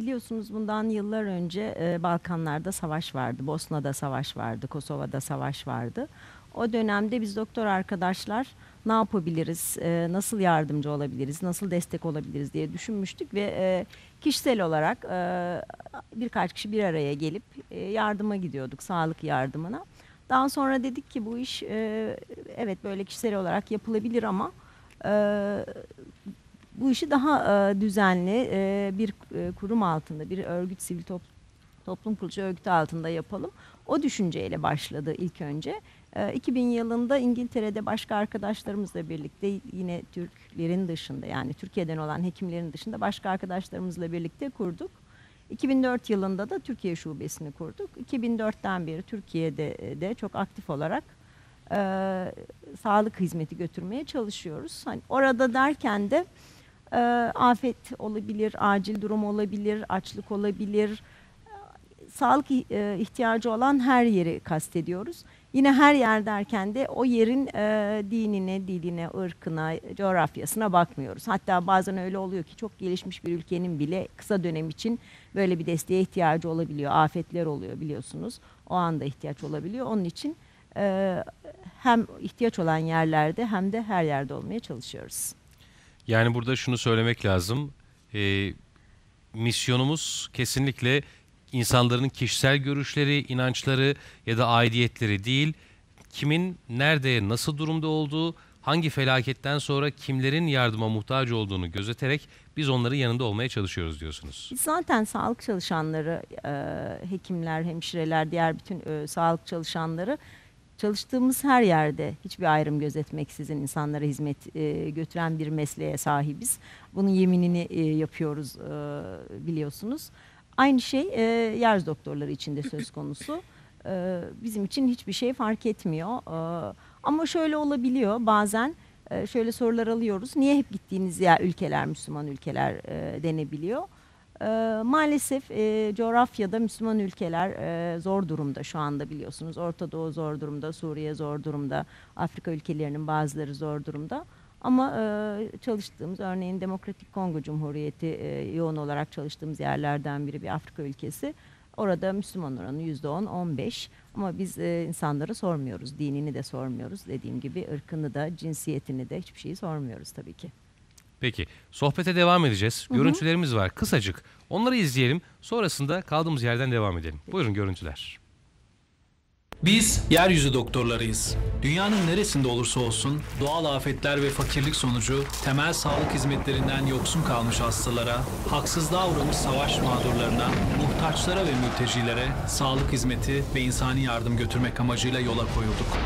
biliyorsunuz bundan yıllar önce e, Balkanlarda savaş vardı. Bosna'da savaş vardı, Kosova'da savaş vardı. O dönemde biz doktor arkadaşlar ne yapabiliriz, e, nasıl yardımcı olabiliriz, nasıl destek olabiliriz diye düşünmüştük ve e, kişisel olarak e, birkaç kişi bir araya gelip e, yardıma gidiyorduk, sağlık yardımına. Daha sonra dedik ki bu iş e, evet böyle kişisel olarak yapılabilir ama e, bu işi daha e, düzenli e, bir e, kurum altında, bir örgüt, sivil top, toplum kuruluşu örgütü altında yapalım. O düşünceyle başladı ilk önce. E, 2000 yılında İngiltere'de başka arkadaşlarımızla birlikte yine Türklerin dışında yani Türkiye'den olan hekimlerin dışında başka arkadaşlarımızla birlikte kurduk. 2004 yılında da Türkiye şubesini kurduk. 2004'ten beri Türkiye'de de çok aktif olarak e, sağlık hizmeti götürmeye çalışıyoruz. Hani orada derken de e, afet olabilir, acil durum olabilir, açlık olabilir. Sağlık e, ihtiyacı olan her yeri kastediyoruz. Yine her yer derken de o yerin e, dinine, diline, ırkına, coğrafyasına bakmıyoruz. Hatta bazen öyle oluyor ki çok gelişmiş bir ülkenin bile kısa dönem için böyle bir desteğe ihtiyacı olabiliyor. Afetler oluyor biliyorsunuz. O anda ihtiyaç olabiliyor. Onun için e, hem ihtiyaç olan yerlerde hem de her yerde olmaya çalışıyoruz. Yani burada şunu söylemek lazım. E, misyonumuz kesinlikle insanların kişisel görüşleri, inançları ya da aidiyetleri değil, kimin nerede, nasıl durumda olduğu, hangi felaketten sonra kimlerin yardıma muhtaç olduğunu gözeterek biz onların yanında olmaya çalışıyoruz diyorsunuz. Biz zaten sağlık çalışanları, e, hekimler, hemşireler, diğer bütün e, sağlık çalışanları çalıştığımız her yerde hiçbir ayrım gözetmeksizin insanlara hizmet e, götüren bir mesleğe sahibiz. Bunun yeminini e, yapıyoruz e, biliyorsunuz. Aynı şey e, yer doktorları için de söz konusu. E, bizim için hiçbir şey fark etmiyor. E, ama şöyle olabiliyor bazen e, şöyle sorular alıyoruz. Niye hep gittiğiniz ya ülkeler Müslüman ülkeler e, denebiliyor. E, maalesef e, coğrafyada Müslüman ülkeler e, zor durumda şu anda biliyorsunuz. Orta Doğu zor durumda, Suriye zor durumda, Afrika ülkelerinin bazıları zor durumda. Ama e, çalıştığımız örneğin Demokratik Kongo Cumhuriyeti e, yoğun olarak çalıştığımız yerlerden biri bir Afrika ülkesi. Orada Müslüman oranı yüzde on, on beş. Ama biz e, insanlara sormuyoruz. Dinini de sormuyoruz. Dediğim gibi ırkını da, cinsiyetini de hiçbir şeyi sormuyoruz tabii ki. Peki sohbete devam edeceğiz. Görüntülerimiz var kısacık. Onları izleyelim. Sonrasında kaldığımız yerden devam edelim. Buyurun görüntüler. Biz yeryüzü doktorlarıyız. Dünyanın neresinde olursa olsun doğal afetler ve fakirlik sonucu temel sağlık hizmetlerinden yoksun kalmış hastalara, haksızlığa uğramış savaş mağdurlarına, muhtaçlara ve mültecilere sağlık hizmeti ve insani yardım götürmek amacıyla yola koyulduk.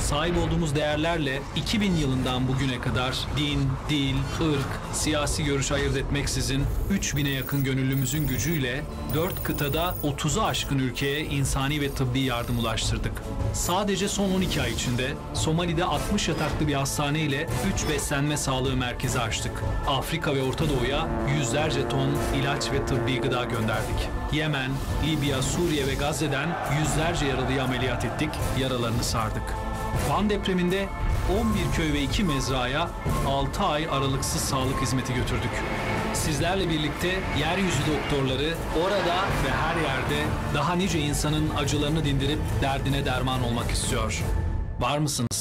Sahip olduğumuz değerlerle 2000 yılından bugüne kadar din, dil, ırk, siyasi görüş ayırt etmeksizin 3000'e yakın gönüllümüzün gücüyle 4 kıtada 30'u aşkın ülkeye insani ve tıbbi yardım ulaştırdık. Sadece son 12 ay içinde Somali'de 60 yataklı bir hastane ile 3 beslenme sağlığı merkezi açtık. Afrika ve Orta Doğu'ya yüzlerce ton ilaç ve tıbbi gıda gönderdik. Yemen, Libya, Suriye ve Gazze'den yüzlerce yaralıyı ameliyat ettik, yaralarını sardık. Van depreminde 11 köy ve 2 mezraya 6 ay aralıksız sağlık hizmeti götürdük. Sizlerle birlikte yeryüzü doktorları orada ve her yerde daha nice insanın acılarını dindirip derdine derman olmak istiyor. Var mısınız?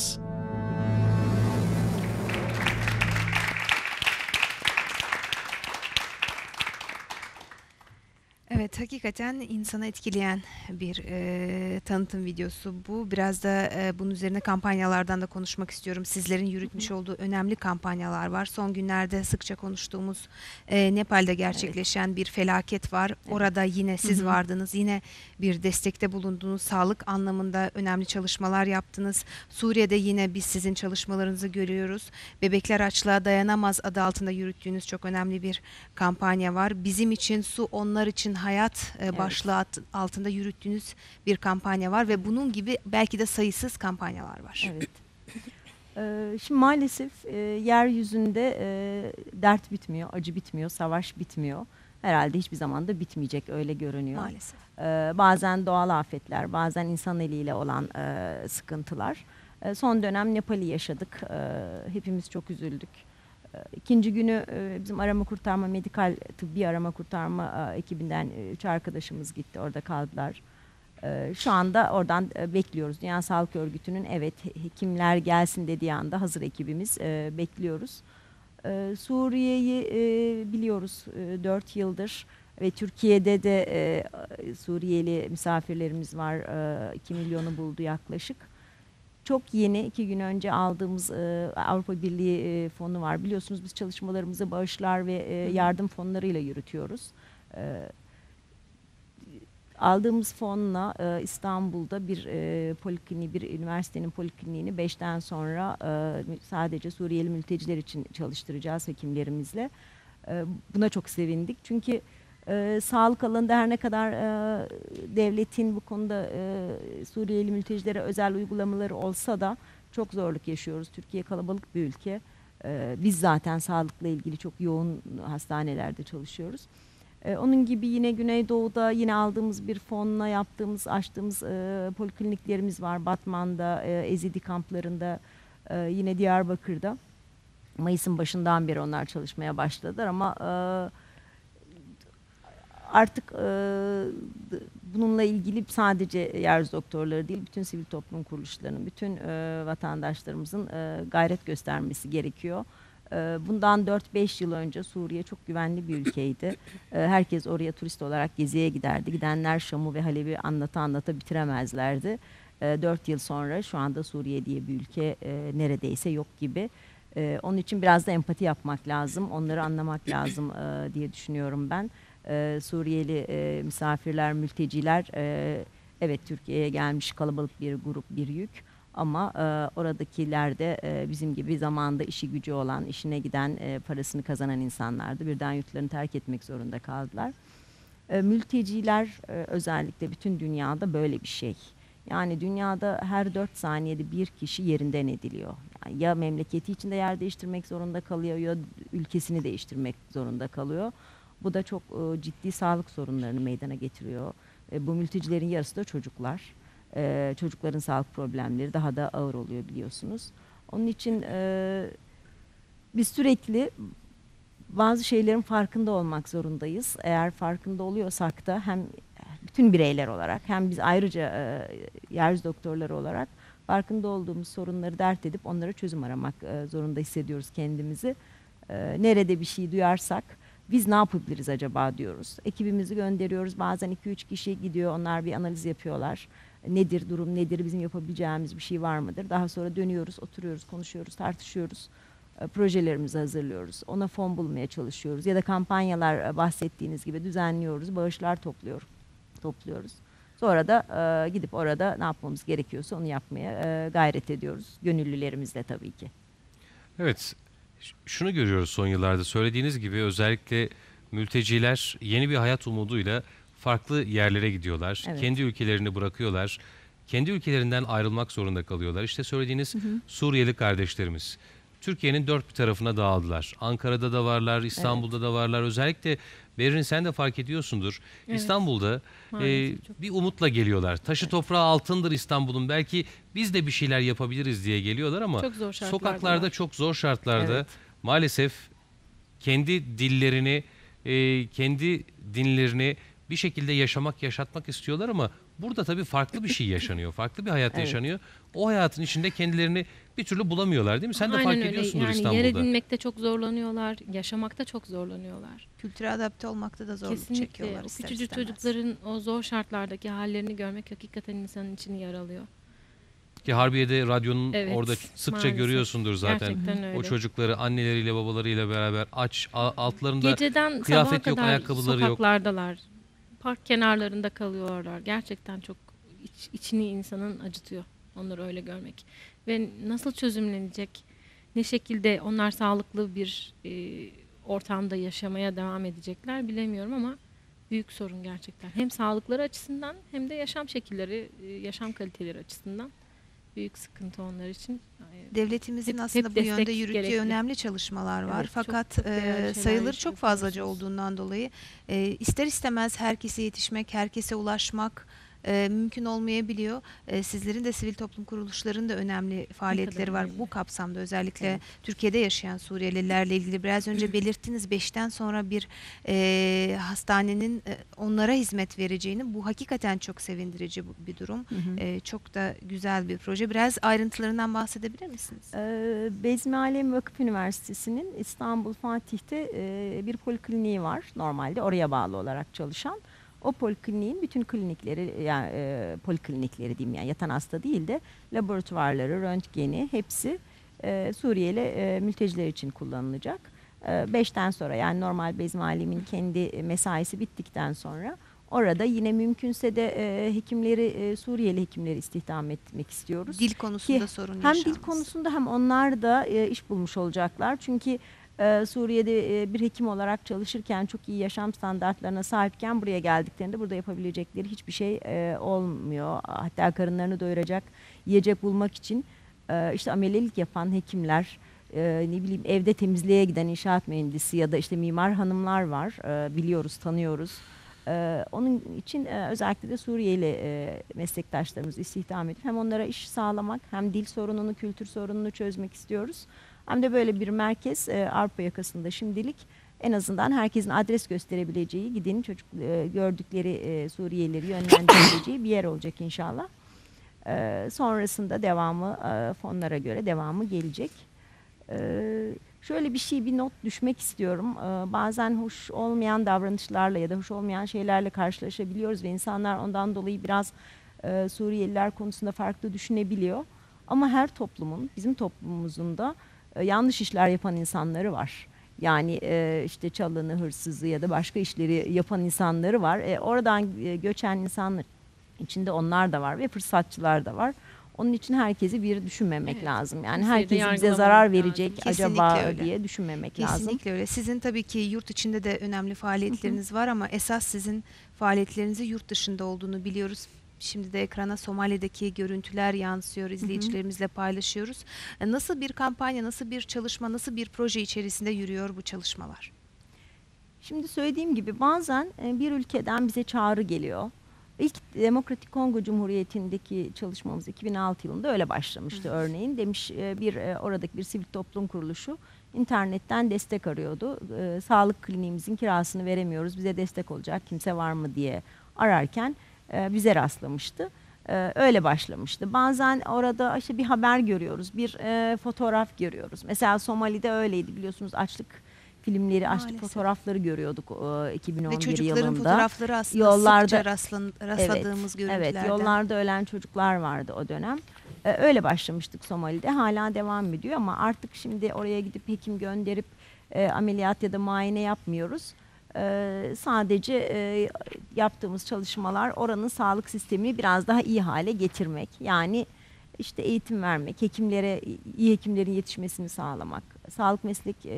Hakikaten insanı etkileyen bir e, tanıtım videosu bu. Biraz da e, bunun üzerine kampanyalardan da konuşmak istiyorum. Sizlerin yürütmüş olduğu önemli kampanyalar var. Son günlerde sıkça konuştuğumuz e, Nepal'de gerçekleşen bir felaket var. Orada yine siz vardınız. Yine bir destekte bulundunuz. Sağlık anlamında önemli çalışmalar yaptınız. Suriye'de yine biz sizin çalışmalarınızı görüyoruz. Bebekler Açlığa Dayanamaz adı altında yürüttüğünüz çok önemli bir kampanya var. Bizim için su, onlar için hayat e, başlığı alt- altında yürüttüğünüz bir kampanya var ve bunun gibi belki de sayısız kampanyalar var. Evet. Ee, şimdi maalesef e, yeryüzünde e, dert bitmiyor, acı bitmiyor, savaş bitmiyor. Herhalde hiçbir zaman da bitmeyecek öyle görünüyor. Maalesef. Ee, bazen doğal afetler, bazen insan eliyle olan e, sıkıntılar. E, son dönem Nepal'i yaşadık. E, hepimiz çok üzüldük. E, İkinci günü e, bizim arama kurtarma, medikal tıbbi arama kurtarma e, ekibinden e, üç arkadaşımız gitti. Orada kaldılar. E, Şu anda oradan bekliyoruz. Dünya Sağlık Örgütü'nün evet he- hekimler gelsin dediği anda hazır ekibimiz bekliyoruz. E, Suriye'yi biliyoruz 4 yıldır ve Türkiye'de de Suriyeli misafirlerimiz var. 2 milyonu buldu yaklaşık. Çok yeni iki gün önce aldığımız e, Avrupa Birliği e, fonu var. Biliyorsunuz biz çalışmalarımızı bağışlar ve e, yardım fonlarıyla yürütüyoruz. E, aldığımız fonla e, İstanbul'da bir e, polikliniği, bir üniversitenin polikliniğini beşten sonra e, sadece Suriyeli mülteciler için çalıştıracağız hekimlerimizle. E, buna çok sevindik çünkü e, sağlık alanında her ne kadar e, devletin bu konuda e, Suriyeli mültecilere özel uygulamaları olsa da çok zorluk yaşıyoruz. Türkiye kalabalık bir ülke. E, biz zaten sağlıkla ilgili çok yoğun hastanelerde çalışıyoruz. E, onun gibi yine Güneydoğu'da yine aldığımız bir fonla yaptığımız, açtığımız e, polikliniklerimiz var. Batman'da, e, Ezidi kamplarında, e, yine Diyarbakır'da. Mayıs'ın başından beri onlar çalışmaya başladılar ama e, artık e, bununla ilgili sadece yeryüzü doktorları değil, bütün sivil toplum kuruluşlarının, bütün e, vatandaşlarımızın e, gayret göstermesi gerekiyor. Bundan 4-5 yıl önce Suriye çok güvenli bir ülkeydi. Herkes oraya turist olarak geziye giderdi. Gidenler Şam'ı ve Halep'i anlata anlata bitiremezlerdi. E, 4 yıl sonra şu anda Suriye diye bir ülke neredeyse yok gibi. Onun için biraz da empati yapmak lazım, onları anlamak lazım diye düşünüyorum ben. E, Suriyeli e, misafirler, mülteciler e, evet Türkiye'ye gelmiş kalabalık bir grup, bir yük. Ama e, oradakiler de e, bizim gibi zamanında işi gücü olan, işine giden, e, parasını kazanan insanlardı. Birden yurtlarını terk etmek zorunda kaldılar. E, mülteciler e, özellikle bütün dünyada böyle bir şey. Yani dünyada her 4 saniyede bir kişi yerinden ediliyor. Yani ya memleketi içinde yer değiştirmek zorunda kalıyor ya ülkesini değiştirmek zorunda kalıyor. Bu da çok e, ciddi sağlık sorunlarını meydana getiriyor. E, bu mültecilerin yarısı da çocuklar. E, çocukların sağlık problemleri daha da ağır oluyor biliyorsunuz. Onun için e, biz sürekli bazı şeylerin farkında olmak zorundayız. Eğer farkında oluyorsak da hem bütün bireyler olarak hem biz ayrıca e, yeryüzü doktorları olarak farkında olduğumuz sorunları dert edip onlara çözüm aramak e, zorunda hissediyoruz kendimizi. E, nerede bir şey duyarsak biz ne yapabiliriz acaba diyoruz. Ekibimizi gönderiyoruz. Bazen 2-3 kişi gidiyor. Onlar bir analiz yapıyorlar. Nedir durum nedir bizim yapabileceğimiz bir şey var mıdır? Daha sonra dönüyoruz, oturuyoruz, konuşuyoruz, tartışıyoruz. E, projelerimizi hazırlıyoruz. Ona fon bulmaya çalışıyoruz. Ya da kampanyalar e, bahsettiğiniz gibi düzenliyoruz. Bağışlar topluyor, topluyoruz. Sonra da e, gidip orada ne yapmamız gerekiyorsa onu yapmaya e, gayret ediyoruz. Gönüllülerimizle tabii ki. Evet, şunu görüyoruz son yıllarda. Söylediğiniz gibi özellikle mülteciler yeni bir hayat umuduyla farklı yerlere gidiyorlar. Evet. Kendi ülkelerini bırakıyorlar. Kendi ülkelerinden ayrılmak zorunda kalıyorlar. İşte söylediğiniz Suriyeli kardeşlerimiz. Türkiye'nin dört bir tarafına dağıldılar. Ankara'da da varlar, İstanbul'da da varlar. Özellikle Berrin sen de fark ediyorsundur. Evet. İstanbul'da e, bir umutla geliyorlar. Taşı toprağı altındır İstanbul'un. Belki biz de bir şeyler yapabiliriz diye geliyorlar ama Çok zor sokaklarda var. çok zor şartlarda Evet. maalesef kendi dillerini, e, kendi dinlerini bir şekilde yaşamak, yaşatmak istiyorlar ama burada tabii farklı bir şey yaşanıyor. Farklı bir hayat Evet. yaşanıyor. O hayatın içinde kendilerini bir türlü bulamıyorlar değil mi? Sen de Aynen fark öyle. ediyorsundur yani İstanbul'da. yer edinmekte çok zorlanıyorlar, yaşamakta çok zorlanıyorlar. Kültüre adapte olmakta da zorluk Kesinlikle çekiyorlar o ister küçücük istemez. çocukların o zor şartlardaki hallerini görmek hakikaten insanın içini yaralıyor. Ki Harbiye'de radyonun Evet, orada sıkça maalesef. görüyorsundur zaten. Gerçekten öyle. O çocukları anneleriyle babalarıyla beraber aç altlarında Geceden kıyafet sabaha yok, kadar ayakkabıları yok. sokaklardalar. Park kenarlarında kalıyorlar. Gerçekten çok iç- içini insanın acıtıyor onları öyle görmek. Ve nasıl çözümlenecek? Ne şekilde onlar sağlıklı bir e, ortamda yaşamaya devam edecekler bilemiyorum ama büyük sorun gerçekten. Hem sağlıkları açısından hem de yaşam şekilleri, e, yaşam kaliteleri açısından büyük sıkıntı onlar için. Devletimizin Hep- aslında hep bu yönde yürüttüğü gerekli. önemli çalışmalar var. Evet, çok- Fakat çok değerli e, sayıları çok fazlaca olduğundan dolayı e, ister istemez herkese yetişmek, herkese ulaşmak e, mümkün olmayabiliyor. E, sizlerin de sivil toplum kuruluşlarının da önemli faaliyetleri var önemli. bu kapsamda özellikle Evet. Türkiye'de yaşayan Suriyelilerle ilgili biraz önce belirttiniz 5'ten sonra bir e, hastanenin e, onlara hizmet vereceğini bu hakikaten çok sevindirici bir durum. Hı hı. E, çok da güzel bir proje. Biraz ayrıntılarından bahsedebilir misiniz? Ee, Bezmi Alem Vakıf Üniversitesi'nin İstanbul Fatih'te e, bir polikliniği var normalde oraya bağlı olarak çalışan. O polikliniğin bütün klinikleri yani e, poliklinikleri diyeyim yani yatan hasta değil de laboratuvarları, röntgeni hepsi e, Suriyeli e, mülteciler için kullanılacak. E, beşten sonra yani normal Bezmi Alem'in kendi mesaisi bittikten sonra orada yine mümkünse de e, hekimleri e, Suriyeli hekimleri istihdam etmek istiyoruz. Dil konusunda Ki sorun Hem yaşanmaz. dil konusunda hem onlar da e, iş bulmuş olacaklar. Çünkü e, Suriye'de e, bir hekim olarak çalışırken çok iyi yaşam standartlarına sahipken buraya geldiklerinde burada yapabilecekleri hiçbir şey e, olmuyor. Hatta karınlarını doyuracak yiyecek bulmak için e, işte amelilik yapan hekimler, ne bileyim evde temizliğe giden inşaat mühendisi ya da işte mimar hanımlar var. Biliyoruz, tanıyoruz. Ee, onun için özellikle de Suriyeli meslektaşlarımızı istihdam edip hem onlara iş sağlamak hem dil sorununu, kültür sorununu çözmek istiyoruz. Hem de böyle bir merkez e, Avrupa yakasında şimdilik en azından herkesin adres gösterebileceği, gidin çocuk e, gördükleri e, Suriyelileri yönlendirebileceği bir yer olacak inşallah. Ee, sonrasında devamı e, fonlara göre devamı gelecek. Ee, şöyle bir şey bir not düşmek istiyorum. Ee, bazen hoş olmayan davranışlarla ya da hoş olmayan şeylerle karşılaşabiliyoruz ve insanlar ondan dolayı biraz e, Suriyeliler konusunda farklı düşünebiliyor. Ama her toplumun, bizim toplumumuzun da e, yanlış işler yapan insanları var. Yani e, işte çalını, hırsızı ya da başka işleri yapan insanları var. E, oradan e, göçen insanlar içinde onlar da var ve fırsatçılar da var. Onun için herkesi bir düşünmemek Evet. lazım. Yani herkes bize zarar lazım. verecek Kesinlikle acaba öyle. diye düşünmemek lazım. Kesinlikle öyle. Sizin tabii ki yurt içinde de önemli faaliyetleriniz var ama esas sizin faaliyetlerinizi yurt dışında olduğunu biliyoruz. Şimdi de ekrana Somali'deki görüntüler yansıyor, izleyicilerimizle paylaşıyoruz. E, Nasıl bir kampanya, nasıl bir çalışma, nasıl bir proje içerisinde yürüyor bu çalışmalar? Şimdi söylediğim gibi bazen e, bir ülkeden bize çağrı geliyor. İlk Demokratik Kongo Cumhuriyeti'ndeki çalışmamız 2006 yılında öyle başlamıştı örneğin. Demiş e, bir oradaki bir sivil toplum kuruluşu internetten destek arıyordu. Sağlık kliniğimizin kirasını veremiyoruz. Bize destek olacak kimse var mı diye ararken e, bize rastlamıştı. E, öyle başlamıştı. Bazen orada işte bir haber görüyoruz, bir e, fotoğraf görüyoruz. Mesela Somali'de öyleydi biliyorsunuz açlık filmleri, açlık Maalesef. fotoğrafları görüyorduk e, 2011 Ve çocukların yılında. fotoğrafları aslında Yollarda- sıkça rastlan, rastladığımız görüntülerden. Evet, yollarda ölen çocuklar vardı o dönem. Öyle başlamıştık Somali'de. Hala devam ediyor ama artık şimdi oraya gidip hekim gönderip e, ameliyat ya da muayene yapmıyoruz. Ee, sadece e, yaptığımız çalışmalar oranın sağlık sistemini biraz daha iyi hale getirmek. Yani işte eğitim vermek, hekimlere iyi hekimlerin yetişmesini sağlamak. Sağlık meslek e,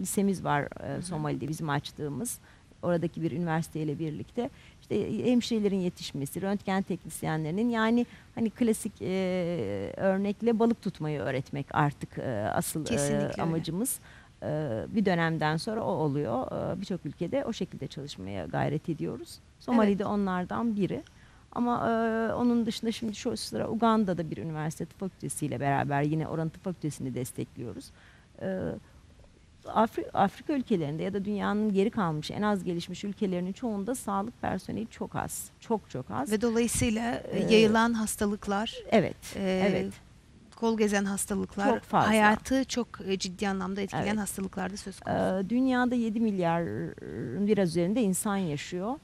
lisemiz var e, Somali'de bizim açtığımız. Oradaki bir üniversiteyle birlikte işte hemşirelerin yetişmesi, röntgen teknisyenlerinin yani hani klasik e, örnekle balık tutmayı öğretmek artık e, asıl e, Kesinlikle öyle. amacımız. E, bir dönemden sonra o oluyor. E, Birçok ülkede o şekilde çalışmaya gayret ediyoruz. Somali'de onlardan biri. Ama e, onun dışında şimdi şu sıra Uganda'da bir üniversite tıp fakültesiyle beraber yine oranın tıp fakültesini destekliyoruz. E, Afri- Afrika ülkelerinde ya da dünyanın geri kalmış en az gelişmiş ülkelerinin çoğunda sağlık personeli çok az. Çok çok az. Ve dolayısıyla e, Ee, yayılan hastalıklar, evet. e, evet. Kol gezen hastalıklar, Çok fazla. hayatı çok e, ciddi anlamda etkileyen Evet. hastalıklar da söz konusu. Ee, dünyada 7 milyarın biraz üzerinde insan yaşıyor.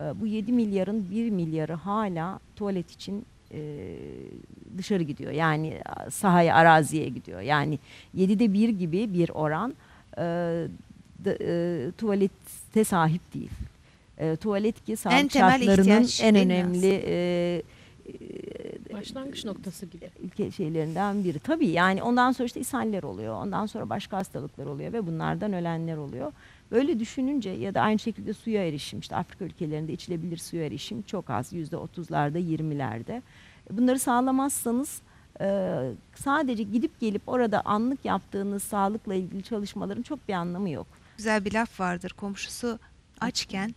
Ee, bu 7 milyarın 1 milyarı hala tuvalet için e, dışarı gidiyor. Yani sahaya, araziye gidiyor. Yani 7'de 1 gibi bir oran e, da- e, tuvalete sahip değil. E, tuvalet ki sağlık temel şartlarının ihtiyaç en önemli e, Başlangıç noktası gibi. şeylerinden biri. Tabii yani ondan sonra işte ishaller oluyor. Ondan sonra başka hastalıklar oluyor ve bunlardan ölenler oluyor. Böyle düşününce ya da aynı şekilde suya erişim işte Afrika ülkelerinde içilebilir suya erişim çok az. Yüzde otuzlarda yirmilerde. Bunları sağlamazsanız sadece gidip gelip orada anlık yaptığınız sağlıkla ilgili çalışmaların çok bir anlamı yok. Güzel bir laf vardır. Komşusu açken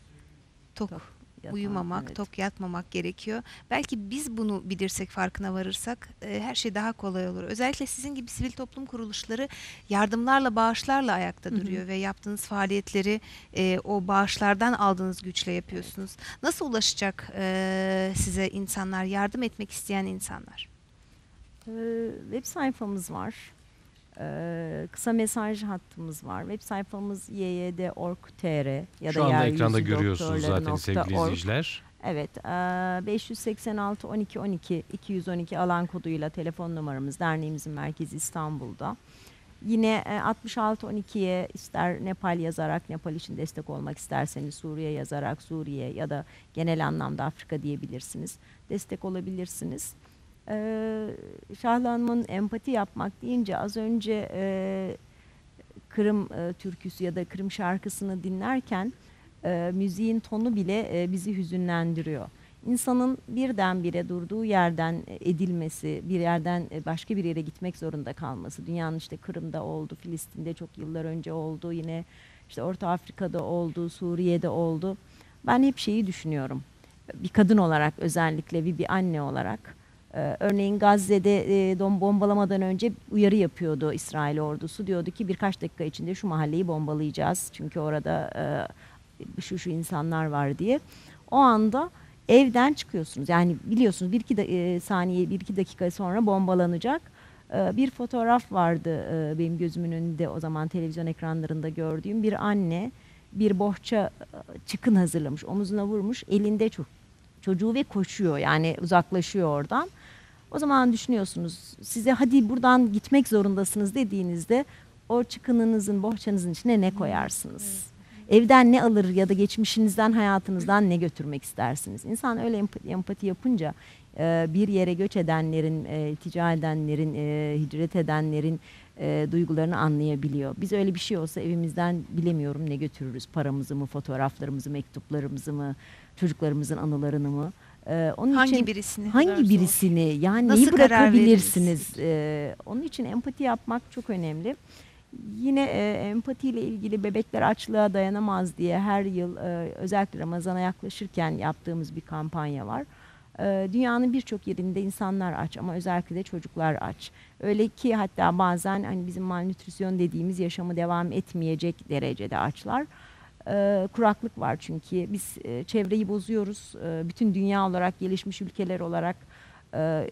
tok. Yatan, uyumamak, evet. tok yatmamak gerekiyor. Belki biz bunu bilirsek, farkına varırsak e, her şey daha kolay olur. Özellikle sizin gibi sivil toplum kuruluşları yardımlarla, bağışlarla ayakta Hı hı. duruyor ve yaptığınız faaliyetleri e, o bağışlardan aldığınız güçle yapıyorsunuz. Nasıl ulaşacak e, size insanlar, yardım etmek isteyen insanlar? Ee, web sayfamız var. Ee, kısa mesaj hattımız var. Web sayfamız yyd.org.tr ya Şu da anda yeryüzü ekranda görüyorsunuz zaten sevgili izleyiciler. Evet, eee, 586 12 12 212 alan koduyla telefon numaramız derneğimizin merkezi İstanbul'da. Yine e, 66 12'ye ister Nepal yazarak Nepal için destek olmak isterseniz Suriye yazarak Suriye ya da genel anlamda Afrika diyebilirsiniz. Destek olabilirsiniz. Eee Şahla Hanım'ın empati yapmak deyince az önce eee, Kırım e, türküsü ya da Kırım şarkısını dinlerken e, müziğin tonu bile e, bizi hüzünlendiriyor. İnsanın birdenbire durduğu yerden e, edilmesi, bir yerden e, başka bir yere gitmek zorunda kalması. Dünyanın işte Kırım'da oldu, Filistin'de çok yıllar önce oldu, yine işte Orta Afrika'da oldu, Suriye'de oldu. Ben hep şeyi düşünüyorum. Bir kadın olarak özellikle bir, bir anne olarak. Ee, örneğin Gazze'de e, bombalamadan önce uyarı yapıyordu İsrail ordusu. Diyordu ki birkaç dakika içinde şu mahalleyi bombalayacağız. Çünkü orada e, şu şu insanlar var diye. O anda evden çıkıyorsunuz. Yani biliyorsunuz bir iki e, saniye, bir iki dakika sonra bombalanacak. Ee, bir fotoğraf vardı benim gözümün önünde o zaman televizyon ekranlarında gördüğüm bir anne bir bohça çıkın hazırlamış, omuzuna vurmuş, elinde çok çocuğu ve koşuyor yani uzaklaşıyor oradan. O zaman düşünüyorsunuz size hadi buradan gitmek zorundasınız dediğinizde o çıkınınızın, bohçanızın içine ne koyarsınız? Evden ne alır ya da geçmişinizden, hayatınızdan ne götürmek istersiniz? İnsan öyle emp- empati yapınca e, bir yere göç edenlerin, e, iltica edenlerin, e, hicret edenlerin duygularını anlayabiliyor. Biz öyle bir şey olsa evimizden bilemiyorum ne götürürüz? Paramızı mı, fotoğraflarımızı, mektuplarımızı mı, çocuklarımızın anılarını mı? E, onun Hangi için birisini? hangi zor. birisini yani Nasıl neyi bırakabilirsiniz? Ee, onun için empati yapmak çok önemli. Yine e, empatiyle ilgili bebekler açlığa dayanamaz diye her yıl e, özellikle Ramazan'a yaklaşırken yaptığımız bir kampanya var. E, dünyanın birçok yerinde insanlar aç ama özellikle de çocuklar aç. Öyle ki hatta bazen hani bizim malnütrisyon dediğimiz yaşamı devam etmeyecek derecede açlar. E, kuraklık var çünkü biz e, çevreyi bozuyoruz. E, bütün dünya olarak gelişmiş ülkeler olarak e,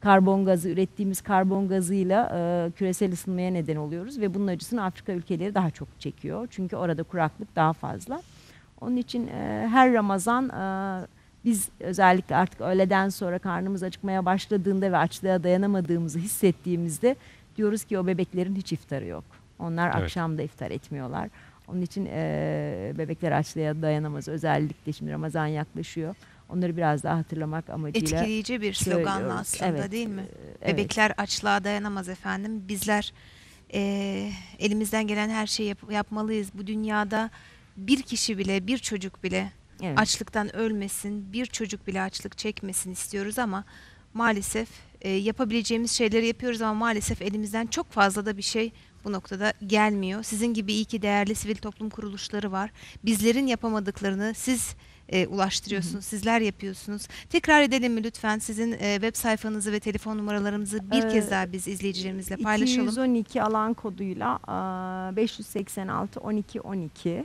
karbon gazı ürettiğimiz karbon gazıyla e, küresel ısınmaya neden oluyoruz ve bunun acısını Afrika ülkeleri daha çok çekiyor. Çünkü orada kuraklık daha fazla. Onun için e, her Ramazan e, biz özellikle artık öğleden sonra karnımız acıkmaya başladığında ve açlığa dayanamadığımızı hissettiğimizde diyoruz ki o bebeklerin hiç iftarı yok. Onlar Evet. akşam da iftar etmiyorlar. Onun için e, bebekler açlığa dayanamaz. Özellikle şimdi Ramazan yaklaşıyor. Onları biraz daha hatırlamak amacıyla Etkileyici bir sloganla söylüyoruz. aslında Evet, değil mi? e, evet. Bebekler açlığa dayanamaz efendim. Bizler eee, elimizden gelen her şeyi yap- yapmalıyız. Bu dünyada bir kişi bile, bir çocuk bile Evet. açlıktan ölmesin, bir çocuk bile açlık çekmesin istiyoruz ama maalesef e, yapabileceğimiz şeyleri yapıyoruz ama maalesef elimizden çok fazla da bir şey bu noktada gelmiyor. Sizin gibi iyi ki değerli sivil toplum kuruluşları var. Bizlerin yapamadıklarını siz e, ulaştırıyorsunuz, sizler yapıyorsunuz. Tekrar edelim mi lütfen sizin e, web sayfanızı ve telefon numaralarınızı bir Ee, kez daha biz izleyicilerimizle paylaşalım. 212 alan koduyla aa, 586 12 12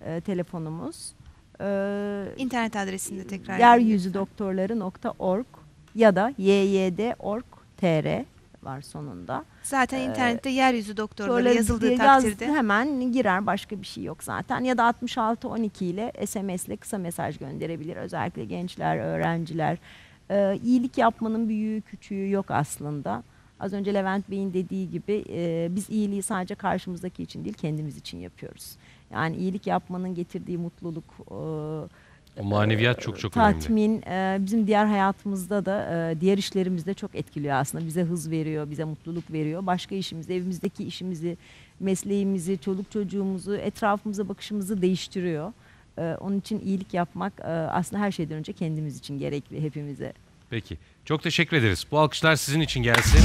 e, telefonumuz. Ee, İnternet adresini de tekrar edelim lütfen. yeryüzüdoktorları.org ya da yyd.org.tr var sonunda. Zaten Ee, internette yeryüzü doktorları yazıldığı yaz- takdirde hemen girer başka bir şey yok zaten ya da 66 12 ile SMS ile kısa mesaj gönderebilir özellikle gençler, öğrenciler. Ee, iyilik yapmanın büyüğü küçüğü yok aslında. Az önce Levent Bey'in dediği gibi e, biz iyiliği sadece karşımızdaki için değil kendimiz için yapıyoruz. Yani iyilik yapmanın getirdiği mutluluk, e, O maneviyat çok çok önemli. tatmin e, bizim diğer hayatımızda da e, diğer işlerimizde çok etkiliyor aslında. Bize hız veriyor, bize mutluluk veriyor. Başka işimizi, evimizdeki işimizi, mesleğimizi, çoluk çocuğumuzu, etrafımıza bakışımızı değiştiriyor. E, onun için iyilik yapmak aslında her şeyden önce kendimiz için gerekli hepimize. Peki. Çok teşekkür ederiz. Bu alkışlar sizin için gelsin.